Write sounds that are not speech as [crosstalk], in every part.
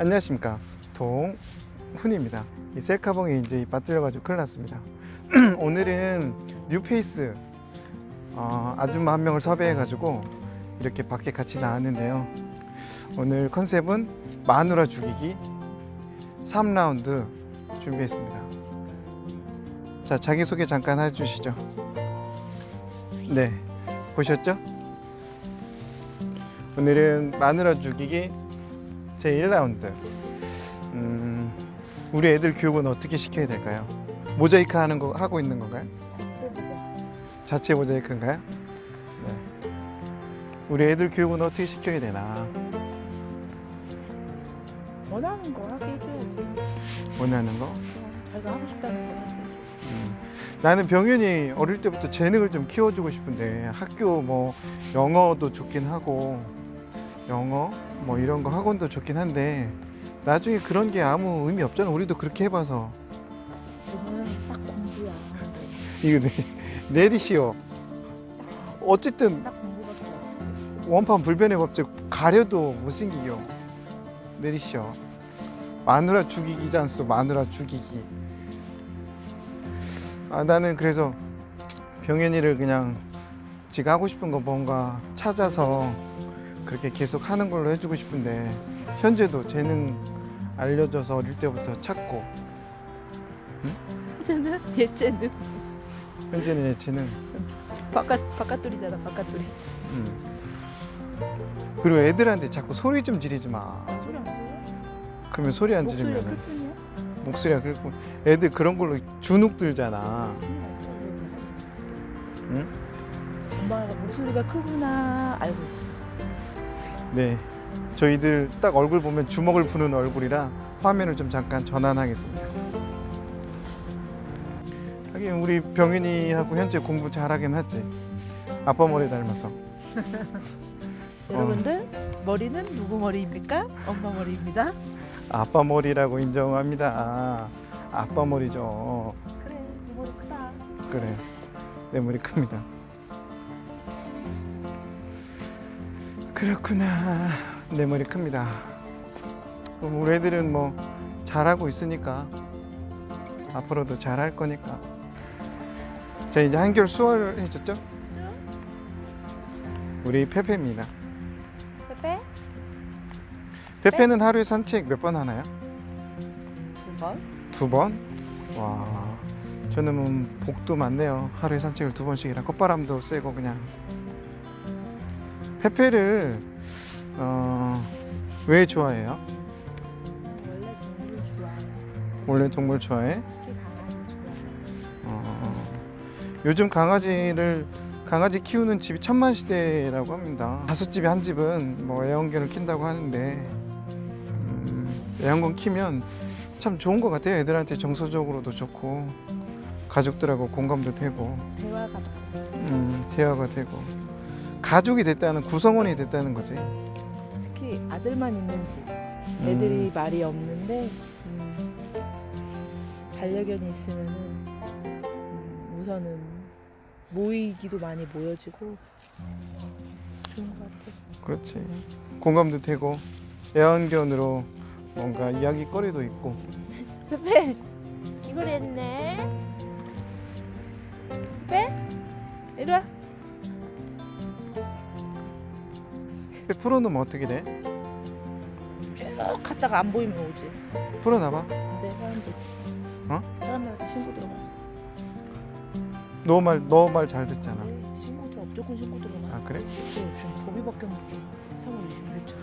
안녕하십니까. 동훈입니다. 이 셀카봉이 이제 맞들려가지고 큰일 났습니다. [clears throat] 오늘은 뉴페이스 어, 아줌마 한 명을 섭외해가지고 이렇게 밖에 같이 나왔는데요. 오늘 컨셉은 마누라 죽이기 3라운드 준비했습니다. 자 자기소개 잠깐 해주시죠. 네 보셨죠? 오늘은 마누라 죽이기 제 1라운드. 음, 우리 애들 교육은 어떻게 시켜야 될까요? 모자이크 하는 거 하고 있는 건가요? 자체 모자이크인가요? 네. 우리 애들 교육은 어떻게 시켜야 되나? 원하는 거 하게 해줘야지. 원하는 거? 자기가 하고 싶다는 거. 음. 나는 병현이 어릴 때부터 재능을 좀 키워주고 싶은데 학교 뭐 영어도 좋긴 하고 영어 뭐 이런 거 학원도 좋긴 한데 나중에 그런 게 아무 의미 없잖아. 우리도 그렇게 해봐서 그거는 딱 공부야. 이거 내, 내리시오. 어쨌든 딱 공부가 좋아. 원판 불변의 법칙 가려도 못생기겨. 내리시오. 마누라 죽이기잖소. 마누라 죽이기. 아 나는 그래서 병현이를 그냥 지가 하고 싶은 거 뭔가 찾아서 그렇게 계속 하는 걸로 해주고 싶은데 현재도 재능 알려줘서 어릴 때부터 찾고 쟤는 얘쟤는 현재는 내 재능 바깥 바깥돌이잖아 바깥돌이. 음. 그리고 애들한테 자꾸 소리 좀 지르지 마. 소리 안 들려? 그러면 소리 안 목소리가 클 지르면 뿐이야? 목소리가 그렇고 애들 그런 걸로 주눅 들잖아. 응? 엄마가 목소리가 크구나 알고 있어. 네. 저희들 딱 얼굴 보면 주먹을 푸는 얼굴이라 화면을 좀 잠깐 전환하겠습니다. 하긴 우리 병윤이하고 현재 공부 잘하긴 하지. 아빠 머리 닮아서. [laughs] 여러분들 머리는 누구 머리입니까? 엄마 머리입니다. 아빠 머리라고 인정합니다. 아빠 머리죠. 그래 네 머리 크다. 그래. 내 머리 큽니다. 그렇구나. 내 머리 큽니다. 그럼 우리 애들은 뭐 잘하고 있으니까 앞으로도 잘할 거니까. 자 이제 한결 수월해졌죠? 우리 페페입니다. 빼빼 페페는 하루에 산책 몇 번 하나요? 두 번. 두 번? 와, 저는 뭐 복도 많네요. 하루에 산책을 두 번씩이라 콧바람도 쐬고 그냥. 페페를 어, 왜 좋아해요? 원래 동물 좋아해. 원래 동물 좋아해? 특히 강아지 좋아해. 어, 요즘 강아지를 강아지 키우는 집이 천만 시대라고 합니다. 다섯 집에 한 집은 뭐 애완견을 킨다고 하는데 음, 애완견 키면 참 좋은 것 같아요. 애들한테 정서적으로도 좋고 가족들하고 공감도 되고 대화가 많아. 음, 대화가 되고 가족이 됐다는 구성원이 됐다는 거지. 특히 아들만 있는 집. 애들이 말이 없는데 음, 반려견이 있으면은 음, 우선은 모이기도 많이 모여지고 좋은 것 같아. 그렇지. 공감도 되고 애완견으로 뭔가 이야기거리도 있고 페페 이걸 했네. 페페 이리 와. 풀어놓으면 어떻게 돼? 쭉 갔다가 안 보이면 오지. 풀어놔봐. 내 있어. 어? 사람들한테 신고 들어가. 너 말 너 말 잘 듣잖아. 네, 신고 들어 무조건 신고 들어가. 아 그래? 네, 좀 법이 바뀌었는데 3월 26일자.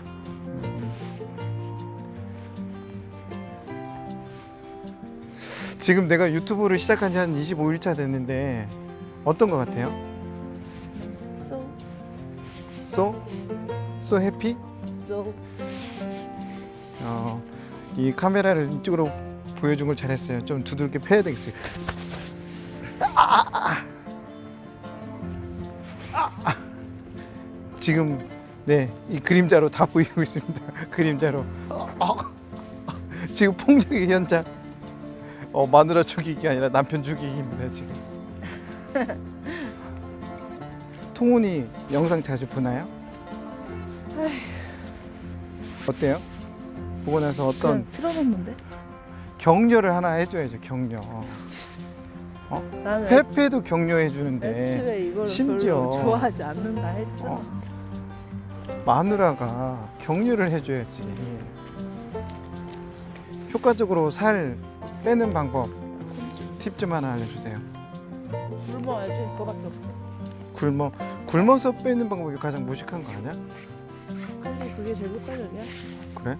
지금 내가 유튜브를 시작한 지 한 25일차 됐는데 어떤 것 같아요? So So? So happy? so 어, 이 카메라를 이쪽으로 보여준 걸 잘했어요. 좀 두들겨 패야 되겠어요. 아, 아, 아. 아, 아. 지금 네, 이 그림자로 다 보이고 있습니다. [laughs] 그림자로. 어, 어. 지금 폭력의 현장. 어, 마누라 죽이기 아니라 남편 죽이기입니다, 지금. [laughs] 통훈이 영상 자주 보나요? 어때요? 보고 나서 어떤 그냥 틀어놓는데? 격려를 하나 해줘야죠 격려 나는 페페도 격려해 주는데 애초에 이걸 심지어- 별로 좋아하지 않는다 했잖아. 어. 마누라가 격려를 해줘야지 효과적으로 살 빼는 방법 팁 좀 하나 알려주세요 굶어야지 그거밖에 없어. 굶어 굶어서 빼는 방법이 가장 무식한 거 아니야? 그게 제일 효과적이야. 그래?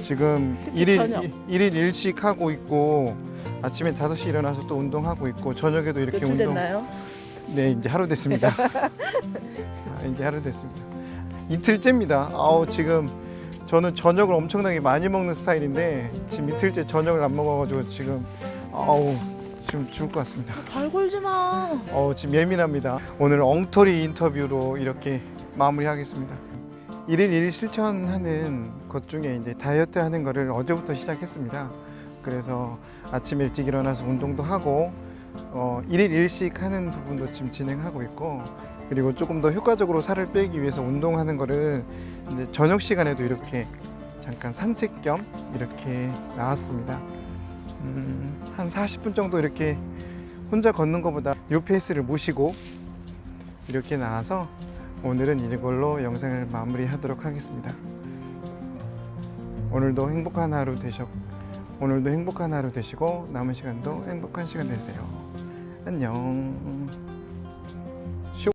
지금 특히 일일 저녁. 일일 일식 하고 있고 아침에 5시 일어나서 또 운동하고 있고 저녁에도 이렇게 며칠 운동 됐나요? 네 이제 하루 됐습니다 [laughs] 아, 이제 하루 됐습니다 이틀째입니다 아우 지금 저는 저녁을 엄청나게 많이 먹는 스타일인데 지금 이틀째 저녁을 안 먹어가지고 지금 아우 지금 죽을 것 같습니다 발 걸지 마. 어, 지금 예민합니다. 오늘 엉터리 인터뷰로 이렇게 마무리하겠습니다. 일일 일 실천하는 것 중에 이제 다이어트 하는 거를 어제부터 시작했습니다. 그래서 아침 일찍 일어나서 운동도 하고 어, 일일 일식 하는 부분도 지금 진행하고 있고 그리고 조금 더 효과적으로 살을 빼기 위해서 운동하는 거를 이제 저녁 시간에도 이렇게 잠깐 산책 겸 이렇게 나왔습니다. 음, 한 40분 정도 이렇게 혼자 걷는 것보다 요 페이스를 모시고 이렇게 나와서 오늘은 이걸로 영상을 마무리하도록 하겠습니다. 오늘도 행복한 하루 되셨 오늘도 행복한 하루 되시고 남은 시간도 행복한 시간 되세요. 안녕.